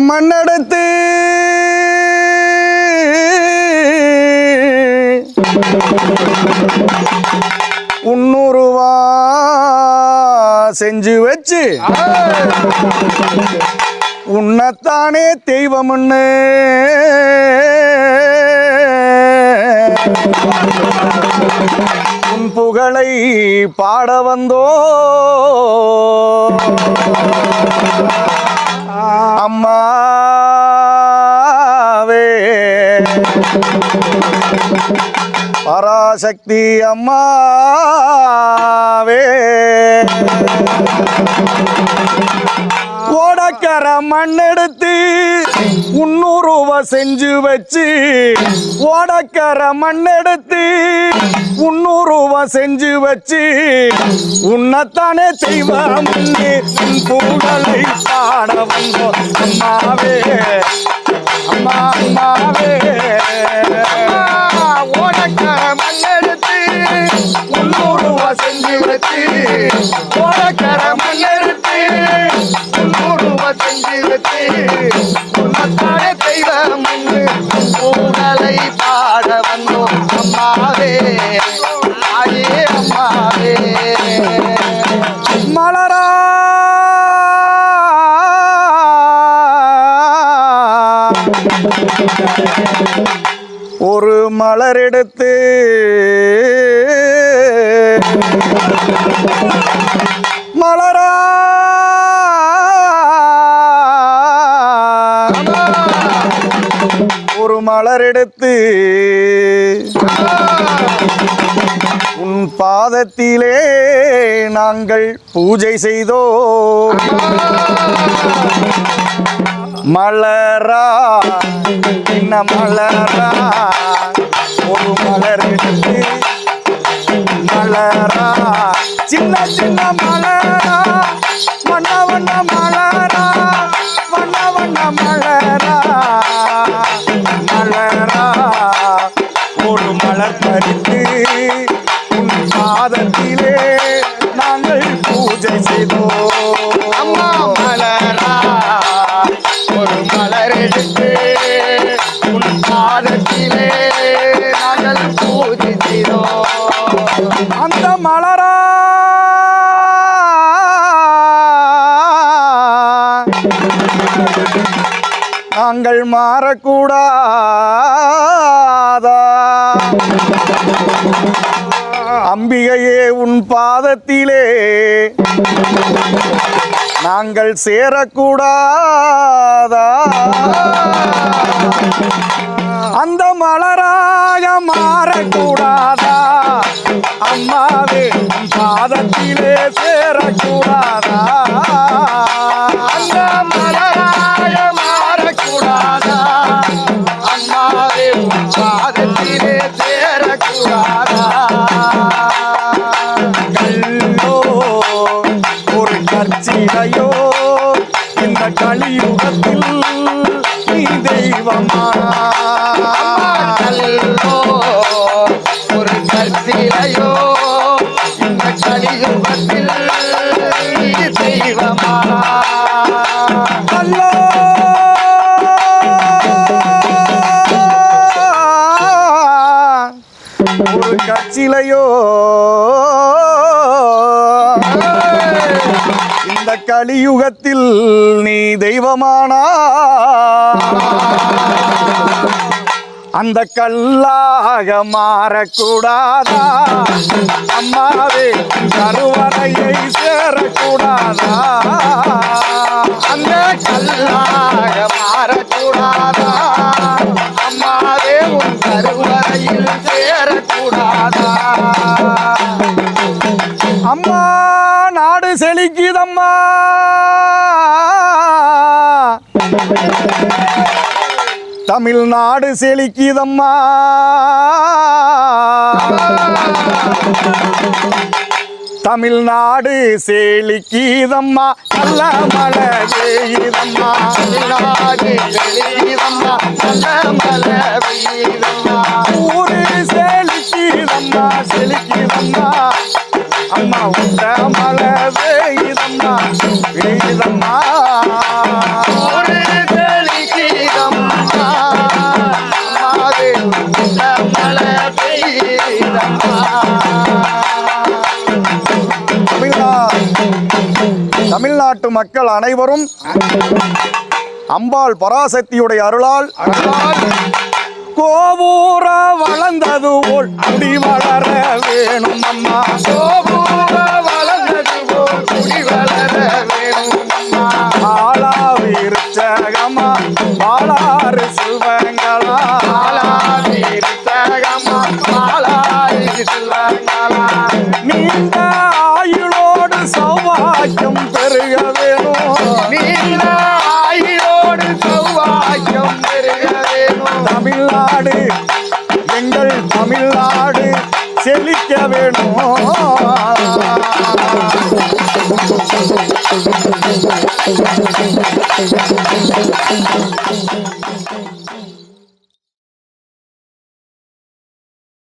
மண்ணெடுத்து. உன்னுருவா செஞ்சு வச்சு. உன்னைத்தானே தெய்வம்னு. உன் புகழை பாட வந்தோ. அம்மாவே பராசக்தி அம்மாவே ஓடக்கர மண்ணெடுத்து உன்னுருவ செஞ்சு வச்சு ஓடக்கர மண்ணெடுத்து உன்னுருவ செஞ்சு வச்சு உன்னைத்தானே தெய்வம் உன் புகழை பாட வந்தோம் அம்மாவே. மலரெடுத்து. மலரா. ஒரு மலரெடுத்து. உன் பாதத்திலே நாங்கள் பூஜை செய்தோ மலரா. என்ன மலரா? ஒரு மலர் மலரா சின்ன சின்ன மலரா வண்ண வண்ண மலரா வண்ண வண்ண மலரா மலரா ஒரு மலர் பறித்து உன் பாதத்திலே நாங்கள் பூஜை செய்தோம் அம்மா மலரா ஒரு மலர் எடுத்து உன் பாதத்திலே நாங்கள் மாறக்கூடாதா? அம்பிகையே உன் பாதத்திலே நாங்கள் சேரக்கூடாதா? அந்த மலராக மாறக்கூடாதா? அம்மாவே பாதத்திலே ஒரு கட்சியிலையோ இந்த கலியுகத்தில் நீ தெய்வமானா? அந்த கல்லாக மாறக்கூடாதா? அம்மாவே கரு தமிழ்நாடு செழிக்குதம்மா. தமிழ்நாடு செழிக்குதம்மா. நல்ல மழை பெய்யுதம்மா. தமிழ்நாடு வெளியதம்மா நல்ல மழை பெய்யுதம்மா. தமிழ்நாட்டு மக்கள் அனைவரும் அம்பாள் பராசக்தியுடைய அருளால் கோபூர வளர்ந்தது போல் அடி வளர வேணும் அம்மா. கோபூர வளர்ந்தது போல் குடி வளர வேணும் பாலாவிருச்சகமா பாலாறு சிவங்க যাবে